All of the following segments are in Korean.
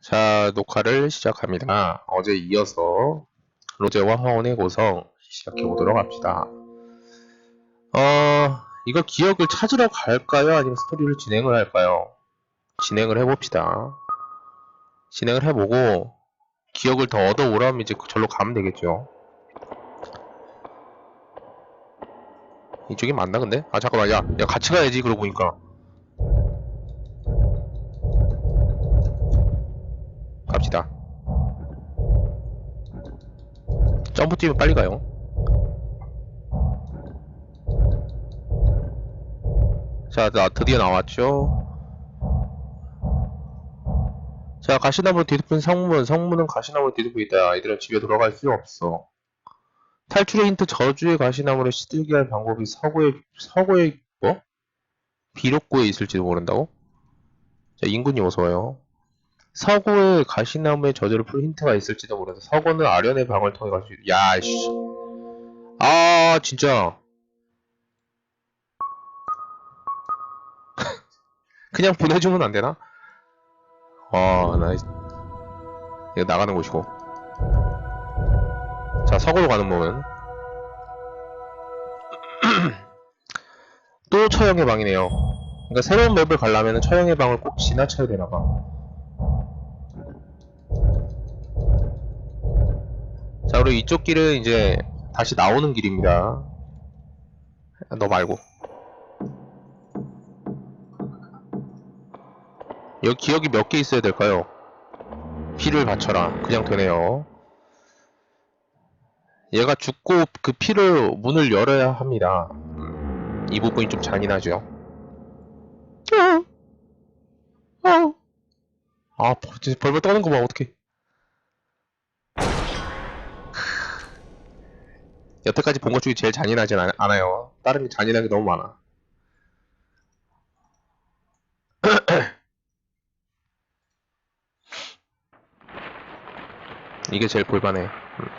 자, 녹화를 시작합니다. 어제 이어서 로제와 화원의 고성 시작해 보도록 합시다. 어, 이거 기억을 찾으러 갈까요? 아니면 스토리를 진행을 할까요? 진행을 해봅시다. 진행을 해보고 기억을 더 얻어오라면 이제 절로 가면 되겠죠. 이쪽이 맞나 근데? 아 잠깐만 야, 야 같이 가야지 그러고 보니까 갑시다. 점프 뛰면 빨리 가요. 자, 나 드디어 나왔죠. 자, 가시나무 뒤덮인 성문. 성문은 가시나무 뒤덮여 있다. 이들은 집에 돌아갈 수 없어. 탈출의 힌트 저주의 가시나무를 시들게 할 방법이 서구에, 서구에, 뭐? 비록구에 있을지도 모른다고? 자, 인군이 어서와요. 서구에 가시나무의 저주를 풀 힌트가 있을지도 모르는데 서구는 아련의 방을 통해 갈수 있다. 야, 씨. 아, 진짜. 그냥 보내주면 안 되나? 아, 나, 이거 나가는 곳이고. 자, 서구로 가는 몸은. 또 처형의 방이네요. 그러니까 새로운 맵을 가려면 처형의 방을 꼭 지나쳐야 되나봐. 자, 그리고 이쪽 길은 이제 다시 나오는 길입니다. 너 말고. 여기 기억이 몇 개 있어야 될까요? 피를 바쳐라. 그냥 되네요. 얘가 죽고 그 피를 문을 열어야 합니다. 음, 이 부분이 좀 잔인하죠. 아, 벌- 벌벌 떠는 거 봐, 어떡해. 여태까지 본 것 중에 제일 잔인하진 않, 않아요. 다른 게 잔인한 게 너무 많아. 이게 제일 볼만해. 음.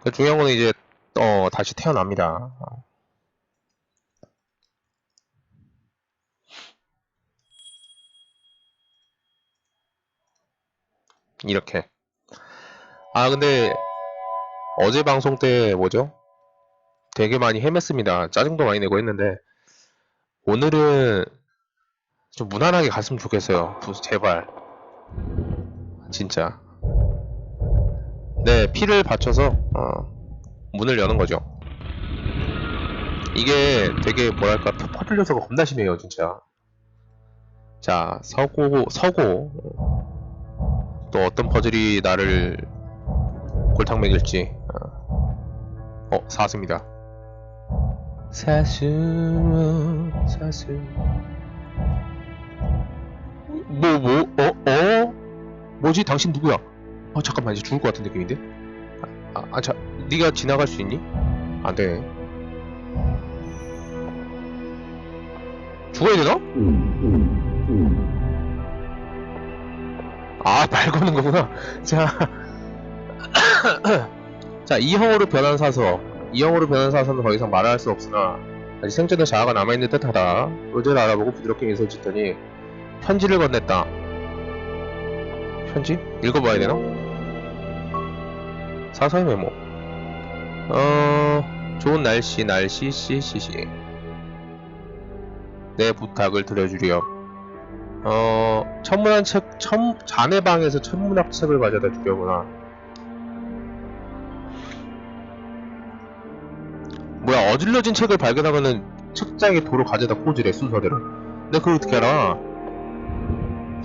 그 중요한 거는 이제 어 다시 태어납니다. 어. 이렇게. 아 근데 어제 방송 때 뭐죠? 되게 많이 헤맸습니다. 짜증도 많이 내고 했는데 오늘은 좀 무난하게 갔으면 좋겠어요. 부- 제발. 진짜. 네, 피를 받쳐서 어, 문을 여는 거죠. 이게 되게 뭐랄까 퍼- 퍼플려서가 겁나 심해요, 진짜. 자, 서고 서고 또 어떤 퍼즐이 나를 골탕 먹일지. 어, 어 사슴이다. 사슴, 사슴. 뭐, 뭐, 어, 어? 뭐지? 당신 누구야? 어, 잠깐만, 이제 죽을 것 같은 느낌인데? 아, 아, 자, 네가 지나갈 수 있니? 안 되네. 죽어야 되나? 아, 말 거는 거구나. 자. 자, 이형으로 변한 사서. 이형으로 변한 사서는 더 이상 말을 할수 없으나, 아직 생존의 자아가 남아있는 듯하다. 로제를 알아보고 부드럽게 미소를 짓더니, 편지를 건넸다. 편지? 읽어봐야 되나? 사서의 메모. 어, 좋은 날씨, 날씨, 씨, 씨, 씨. 내 부탁을 들어주렴. 어, 천문학 책, 천, 자네 방에서 천문학 책을 가져다 주려구나. 야, 어질러진 책을 발견하면은 책장에 도로 가져다 꽂으래, 순서대로. 근데 그걸 어떻게 알아?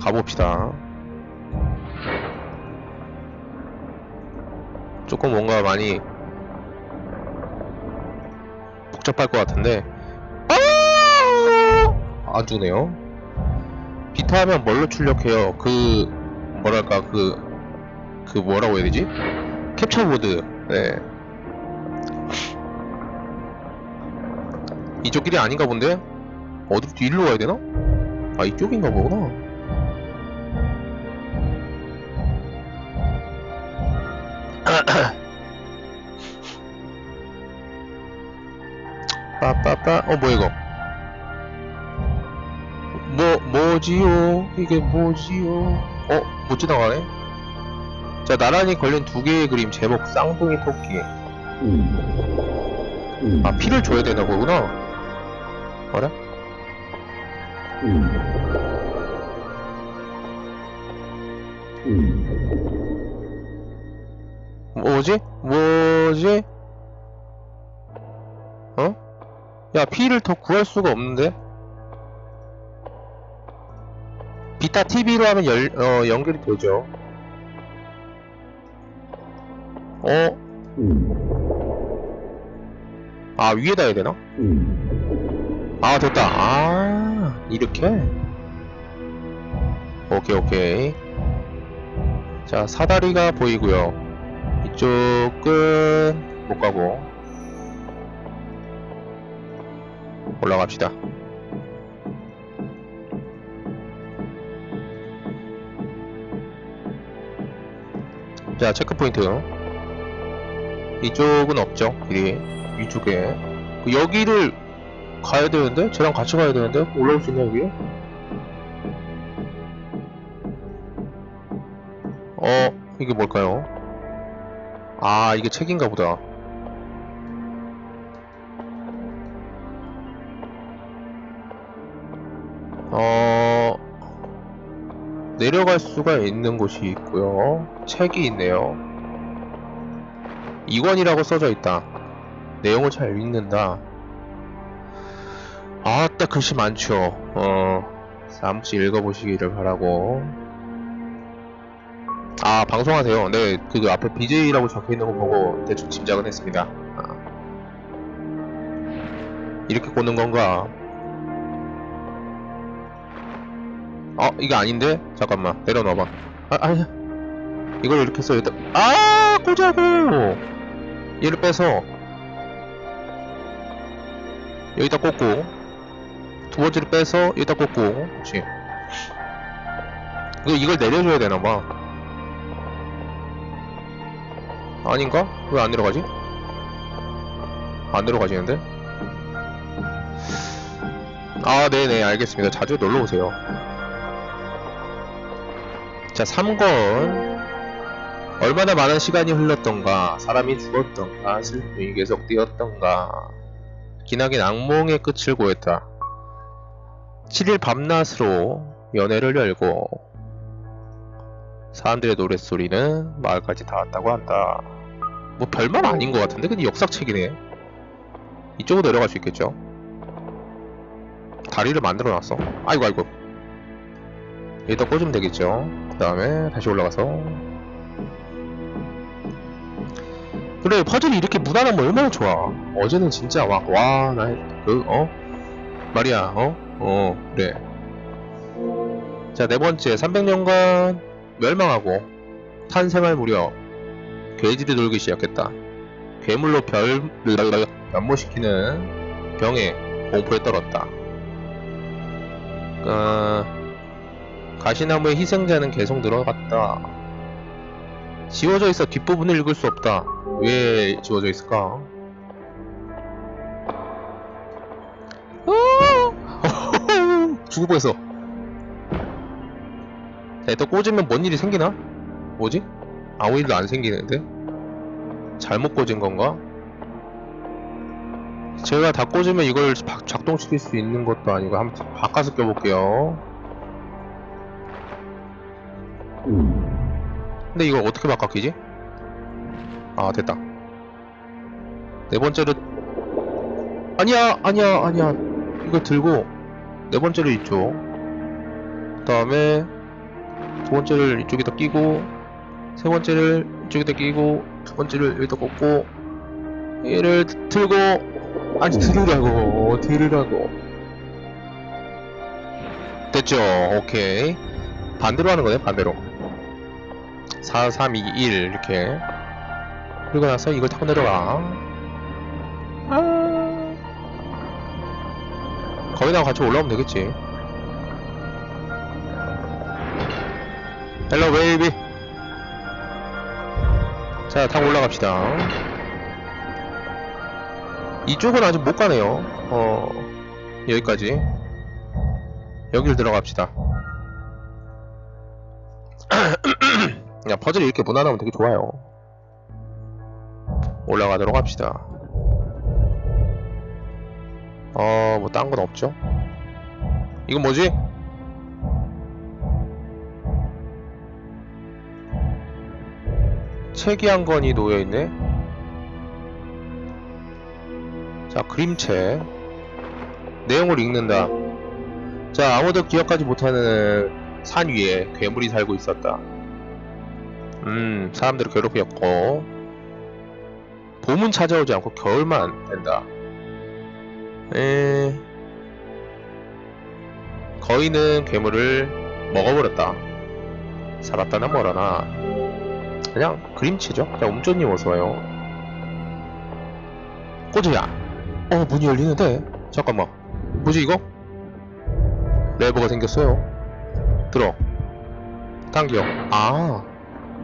가봅시다. 조금 뭔가 많이 복잡할 것 같은데. 아! 안 주네요. 비타 하면 뭘로 출력해요? 그, 뭐랄까, 그, 그 뭐라고 해야 되지? 캡처보드. 네. 이쪽 길이 아닌가 본데? 어디로 뒤로 가야 되나? 아, 이쪽인가 보구나. 빠빠빠 어 뭐야 이거 뭐지요? 이게 뭐지요? 어? 못 지나가네? 자, 나란히 걸린 두 개의 그림, 제목, 쌍둥이 토끼. 아, 피를 줘야 되나 보구나. 뭐라? 뭐지? 뭐지? 어? 야, 피를 더 구할 수가 없는데? 비타 TV로 하면 열, 어, 연결이 되죠. 어? 아, 위에다 해야 되나? 아, 됐다. 아, 이렇게? 오케이, 오케이. 자, 사다리가 보이고요. 이쪽은 못 가고. 올라갑시다. 자, 체크포인트. 이쪽은 없죠, 길이. 위쪽에. 그 여기를 가야 되는데? 쟤랑 같이 가야 되는데? 올라올 수 있나, 여기? 어, 이게 뭘까요? 아, 이게 책인가 보다. 어, 내려갈 수가 있는 곳이 있고요. 책이 있네요. 이권이라고 써져 있다. 내용을 잘 읽는다. 아따 글씨 많죠. 어, 잠시 읽어보시기를 바라고. 아 방송하세요. 네, 그 앞에 BJ라고 적혀있는 거 보고 대충 짐작은 했습니다. 아. 이렇게 꽂는 건가? 어, 이게 아닌데? 잠깐만, 내려놔봐. 아, 아니야. 이걸 이렇게 돼. 아, 꽂자고! 얘를 빼서, 여기다 꽂고, 두 번째를 빼서, 여기다 꽂고, 그렇지. 이거, 이걸 내려줘야 되나봐. 아닌가? 왜 안 내려가지? 안 내려가지는데? 아, 네네, 알겠습니다. 자주 놀러오세요. 자, 3권. 얼마나 많은 시간이 흘렀던가, 사람이 죽었던가, 슬픔이 계속되었던가, 기나긴 악몽의 끝을 고했다. 7일 밤낮으로 연애를 열고, 사람들의 노랫소리는 마을까지 닿았다고 한다. 뭐 별말 아닌 것 같은데? 근데 역사책이네. 이쪽으로 내려갈 수 있겠죠? 다리를 만들어 놨어. 아이고, 아이고. 여기다 꽂으면 되겠죠? 그 다음에 다시 올라가서. 그래, 퍼즐이 이렇게 무난하면 얼마나 좋아. 어제는 진짜 막, 와, 나, 그, 어? 말이야, 어? 어, 그래. 자, 네 번째, 300년간 멸망하고 탄생할 무렵 괴질이 돌기 시작했다. 괴물로 별, 변모시키는 병에 공포에 떨었다. 어, 가시나무의 희생자는 계속 늘어갔다. 지워져 있어 뒷부분을 읽을 수 없다. 왜 지워져 있을까? 죽을 뻔했어. 자, 또 꽂으면 뭔 일이 생기나? 뭐지? 아무 일도 안 생기는데? 잘못 꽂은 건가? 제가 다 꽂으면 이걸 바- 작동시킬 수 있는 것도 아니고 한번 바꿔서 껴볼게요. 근데 이걸 어떻게 바꿔 끼지? 아 됐다. 네 번째로 아니야 아니야 아니야 이거 들고 네 번째로 이쪽. 그 다음에 두 번째를 이쪽에다 끼고 세 번째를 이쪽에다 끼고 두 번째를 여기다 꽂고 얘를 들고 아니 들으라고 들으라고. 됐죠? 오케이. 반대로 하는 거네 반대로. 4 3 2 1 이렇게. 그리고 나서 이걸 타고 내려가 거기다가 같이 올라오면 되겠지 헬로 베이비 자 타고 올라갑시다 이쪽은 아직 못 가네요 어 여기까지 여길 들어갑시다. 야, 퍼즐이 이렇게 무난하면 되게 좋아요. 올라가도록 합시다. 어, 뭐, 딴 건 없죠? 이건 뭐지? 책이 한 권이 놓여있네? 자, 그림책. 내용을 읽는다. 자, 아무도 기억하지 못하는 산 위에 괴물이 살고 있었다. 음, 사람들을 괴롭혔고, 봄은 찾아오지 않고 겨울만 된다. 에, 거인은 괴물을 먹어버렸다. 살았다나 뭐라나. 그냥 그림체죠. 자, 옴조님 어서와요. 꼬지야. 어, 문이 열리는데? 잠깐만. 뭐지, 이거? 레버가 생겼어요. 들어. 당겨. 아.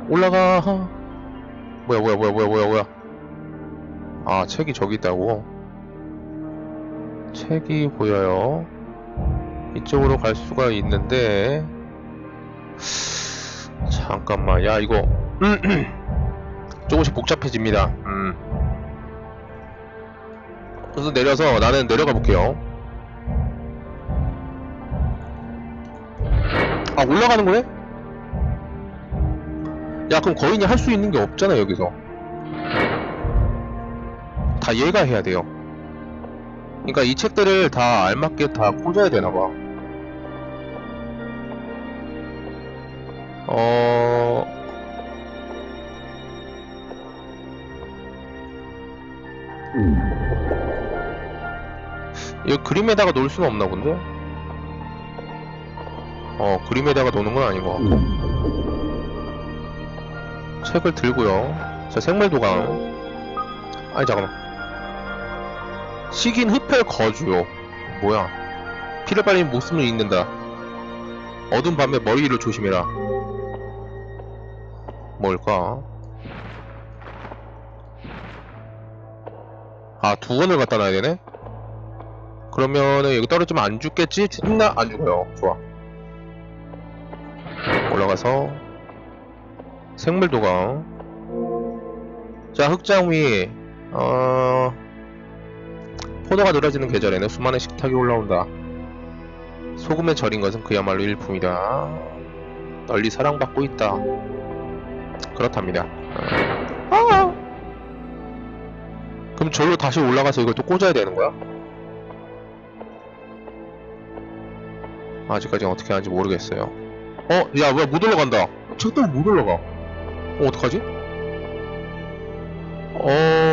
올라가. 뭐야, 뭐야, 뭐야, 뭐야, 뭐야, 뭐야. 아, 책이 저기 있다고. 책이 보여요. 이쪽으로 갈 수가 있는데. 잠깐만, 야, 이거. 조금씩 복잡해집니다. 음. 그래서 내려서 나는 내려가 볼게요. 아 올라가는 거네? 야 그럼 거인이 할 수 있는 게 없잖아 여기서 다 얘가 해야 돼요 그러니까 이 책들을 다 알맞게 다 꽂아야 되나봐 어... 이 그림에다가 놓을 수는 없나 본데? 어, 그림에다가 놓는 건 아닌 것 같고. 책을 들고요. 자, 생물도감. 아니, 잠깐만. 식인 흡혈 거주요. 뭐야. 피를 빨린 목숨을 잃는다. 어두운 밤에 머리 위를 조심해라. 뭘까? 아, 두 권을 갖다 놔야 되네? 그러면은 여기 떨어지면 안 죽겠지? 죽나? 안 죽어요. 좋아. 올라가서 생물도감 자 흑장 위 어... 포도가 늘어지는 계절에는 수많은 식탁이 올라온다 소금에 절인 것은 그야말로 일품이다 널리 사랑받고 있다 그렇답니다 아! 그럼 절로 다시 올라가서 이걸 또 꽂아야 되는 거야? 아직까지 어떻게 하는지 모르겠어요 어? 야, 뭐야, 못 올라간다. 책 때문에 못 올라가. 어, 어떡하지? 어...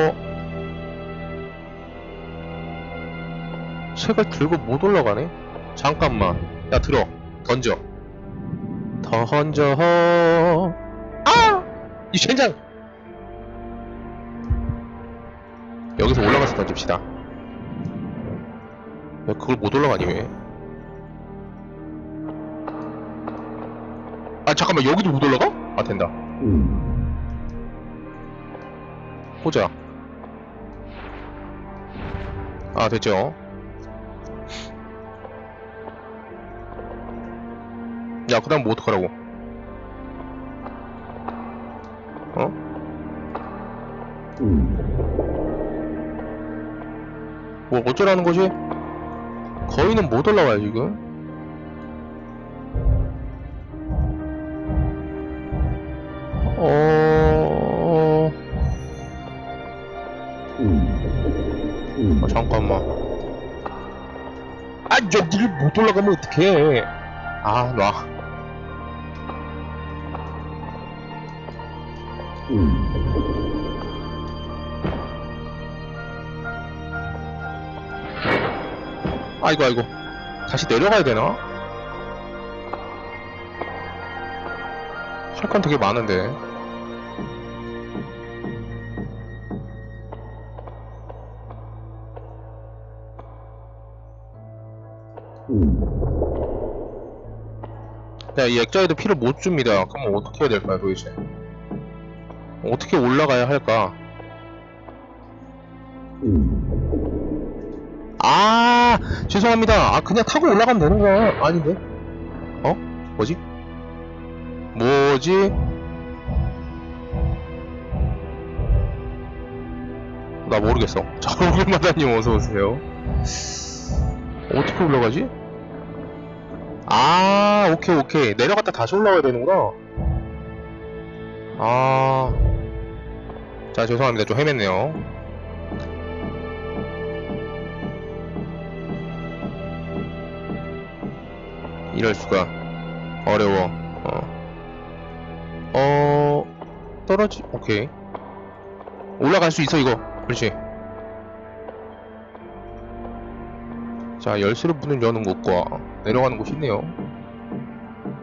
책을 들고 못 올라가네? 잠깐만. 야, 들어. 던져. 던져. 아! 이 젠장! 여기서 올라가서 던집시다. 왜 그걸 못 올라가니, 왜? 아 잠깐만 여기도 못 올라가? 아 된다 보자 아 됐죠 야 그 다음 뭐 어떡하라고 어? 뭐 어쩌라는 거지? 거의는 못 올라와요 지금 어... 어, 잠깐만. 아, 여기를 못 올라가면 어떡해. 아, 놔. 아이고, 아이고. 다시 내려가야 되나? 할 건 되게 많은데. 야, 이 액자에도 피를 못 줍니다. 그럼 어떻게 해야 될까요, 도대체? 어떻게 올라가야 할까? 아! 아 죄송합니다. 아 그냥 타고 올라가면 되는 거야. 아닌데? 어? 뭐지? 뭐지? 나 모르겠어. 자 얼굴마다님 어서 오세요. 어떻게 올라가지? 아 오케이 오케이. 내려갔다 다시 올라가야 되는구나. 아 자 죄송합니다. 좀 헤맸네요. 이럴 수가. 어려워. 어, 어 떨어지 오케이. 올라갈 수 있어 이거. 그렇지. 자 열쇠를 문을 여는 곳과 내려가는 곳이 있네요.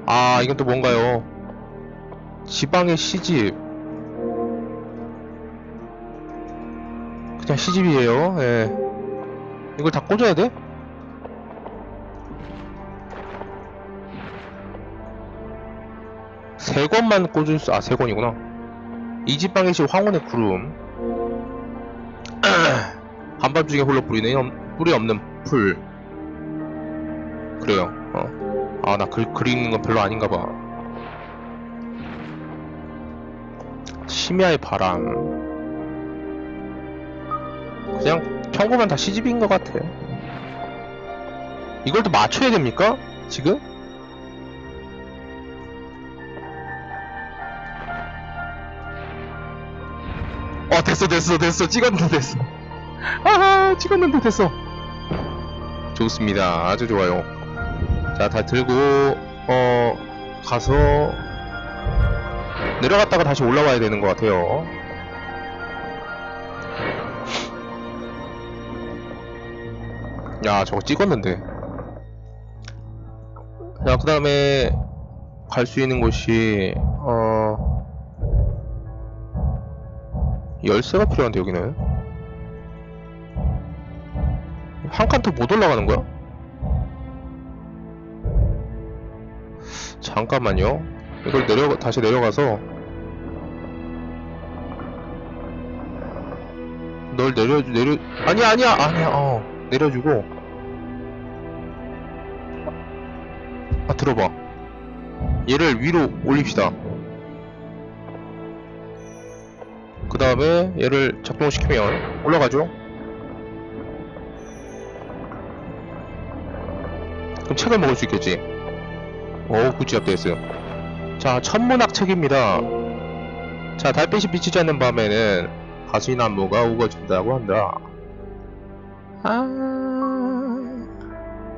아 이건 또 뭔가요? 지방의 시집 그냥 시집이에요 예 이걸 다 꽂아야 돼? 세 권만 꽂을 수, 아, 세 권이구나. 이지방의 시 황혼의 구름. 한밤중에 홀로 뿌리는, 없- 뿌리 없는 풀. 그래요, 어. 아, 나 글, 글 읽는 건 별로 아닌가 봐. 심야의 바람. 그냥 평범한 다 시집인 것 같아. 이걸 또 맞춰야 됩니까? 지금? 어 됐어 됐어 됐어 찍었는데 됐어 아하 찍었는데 됐어 좋습니다 아주 좋아요 자 다 들고 어 가서 내려갔다가 다시 올라와야 되는 것 같아요 야 저거 찍었는데. 자 그 다음에 갈 수 있는 곳이 어 열쇠가 필요한데 여기는? 한 칸 더 못 올라가는 거야? 잠깐만요. 이걸 내려 다시 내려가서 널 내려 내려 아니야 아니야 아니야 어 내려주고. 아 들어봐. 얘를 위로 올립시다. 그 다음에 얘를 작동시키면 올라가죠? 그럼 책을 먹을 수 있겠지? 오 굿잡 됐어요. 자 천문학 책입니다. 자 달빛이 비치지 않는 밤에는 가시나무가 우거진다고 한다 아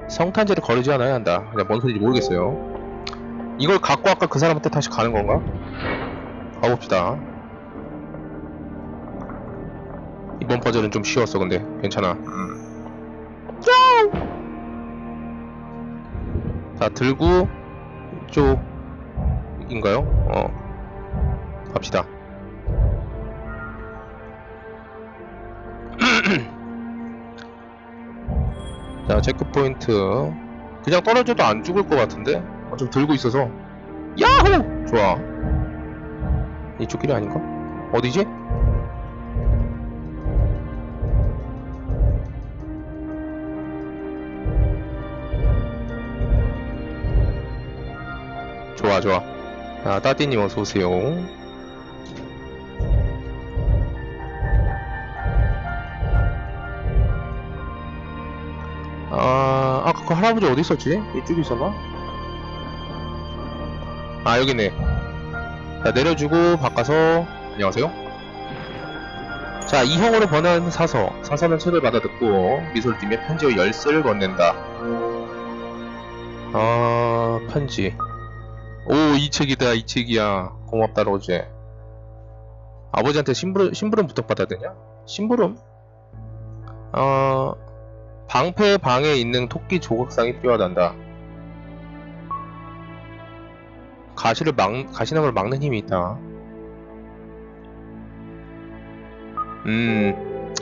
성탄제를 거르지 않아야 한다 그냥 뭔 소리인지 모르겠어요 이걸 갖고 아까 그 사람한테 다시 가는 건가? 가봅시다 이번 퍼즐은 좀 쉬웠어 근데 괜찮아 음. 자 들고 이쪽인가요? 어 갑시다 자 체크포인트 그냥 떨어져도 안 죽을 것 같은데 어, 좀 들고 있어서 야호! 좋아 이쪽 길이 아닌가? 어디지? 좋아 좋아 자 따띠님 어서오세요 그 할아버지 어디 있었지? 이쪽에 있었나? 아 여기 있네 자 내려주고 바꿔서 안녕하세요 자 이형으로 번한 사서 사서는 책을 받아 듣고 미소를 띠며 편지와 열쇠를 건넨다 아 편지 오, 이 책이다, 이 책이야. 고맙다, 로제. 아버지한테 심부름, 심부름 부탁받아야 되냐? 심부름? 어, 방패 방에 있는 토끼 조각상이 필요하단다. 가시를 막, 가시나무를 막는 힘이 있다. 음,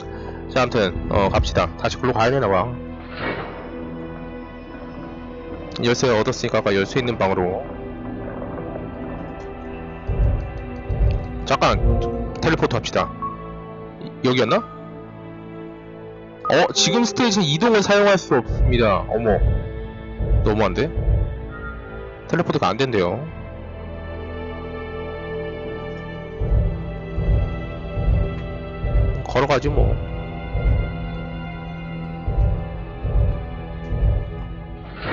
자, 아무튼, 어, 갑시다. 다시 글로 가야 되나 봐. 열쇠 얻었으니까 아까 열쇠 있는 방으로. 잠깐 텔레포트 합시다 이- 여기였나? 어, 지금 스테이지 이동을 사용할 수 없습니다. 어머. 너무한데? 텔레포트가 안 된대요. 걸어가지 뭐.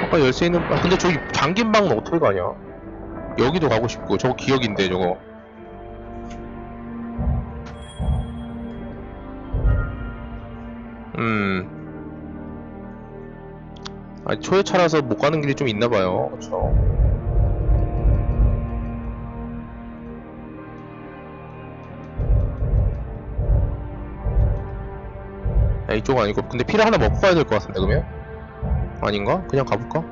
아까 열쇠 있는, 아, 근데 저기 잠긴 방은 어떻게 가냐? 여기도 가고 싶고, 저거 기억인데, 저거. 음. 아니, 초회차라서 못 가는 길이 좀 있나 봐요. 그쵸. 야, 이쪽 아니고. 근데 피를 하나 먹고 가야 될 것 같은데, 그러면? 아닌가? 그냥 가볼까?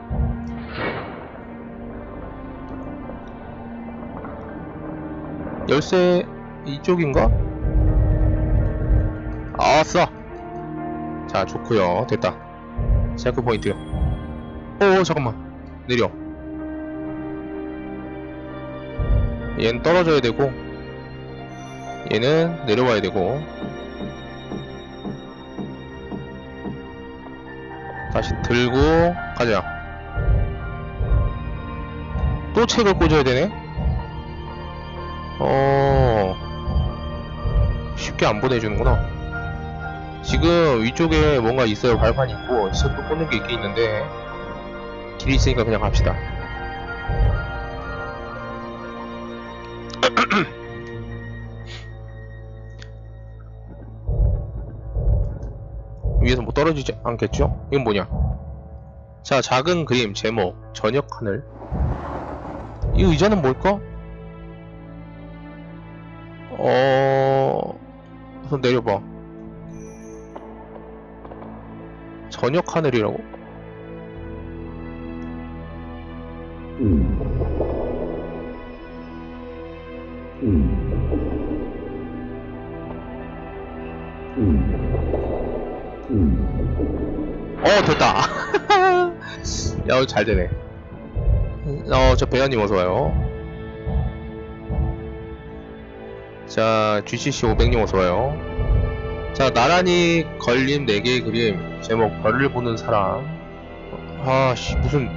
열쇠, 이쪽인가? 아싸! 자, 좋고요 됐다. 체크 포인트. 오, 잠깐만. 느려. 얘는 떨어져야 되고, 얘는 내려와야 되고, 다시 들고, 가자. 또 책을 꽂아야 되네? 어, 쉽게 안 보내주는구나. 지금 위쪽에 뭔가 있어요. 발판이 있고, 책도 꽂는 게 있긴 있는데, 길이 있으니까 그냥 갑시다. 위에서 뭐 떨어지지 않겠죠? 이건 뭐냐? 자, 작은 그림, 제목, 저녁 하늘. 이 의자는 뭘까? 어... 우선 내려봐. 저녁 하늘이라고? 어, 됐다. 야, 잘 되네. 어, 저 배현님 어서 와요. 자, GCC 500님 어서와요. 자, 나란히 걸림 4개의 그림, 제목, 별을 보는 사람. 아, 씨, 무슨.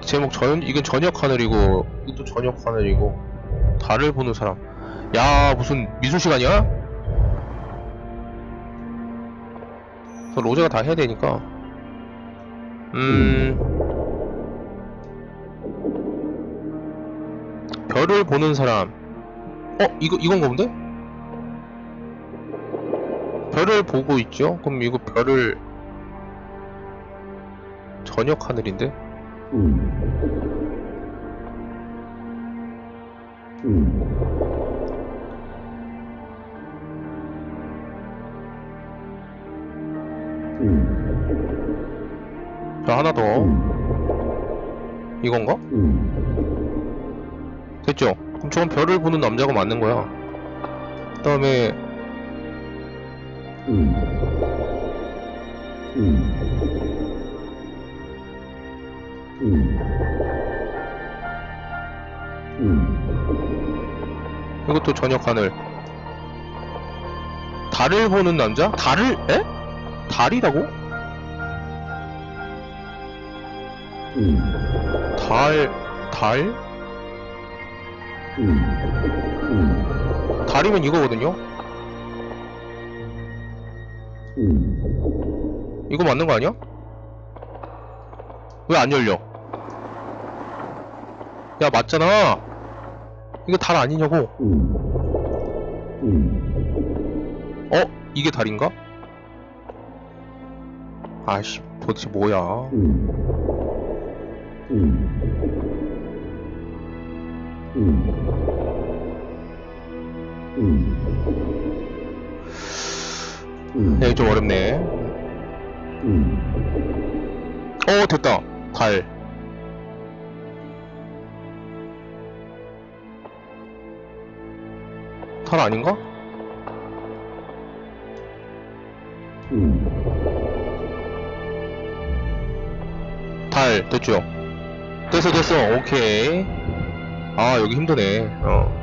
제목, 전, 이건 저녁 하늘이고, 이것도 저녁 하늘이고, 달을 보는 사람. 야, 무슨 미술 시간이야? 그 로제가 다 해야 되니까. 음. 별을 보는 사람. 어, 이거, 이건 건데? 별을 보고 있죠? 그럼 이거 별을 저녁 하늘인데? 자, 하나 더. 이건가? 됐죠? 그럼 저건 별을 보는 남자가 맞는 거야. 그 다음에, 이것도 저녁 하늘. 달을 보는 남자? 달을, 에? 달이라고? 달, 달? 달이면 이거거든요? 이거 맞는 거 아니야? 왜 안 열려? 야, 맞잖아! 이거 달 아니냐고? 어? 이게 달인가? 아씨, 도대체 뭐야? 네, 좀 어렵네. 어, 됐다. 달. 달 아닌가? 달, 됐죠? 됐어, 됐어. 오케이. 아, 여기 힘드네. 어.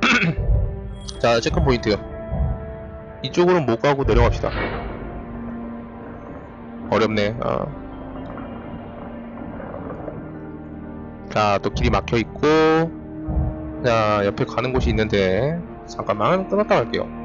자, 체크 포인트. 이쪽으로는 못 가고 내려갑시다. 어렵네. 어. 자, 또 길이 막혀 있고. 자, 옆에 가는 곳이 있는데 잠깐만 끊었다 갈게요.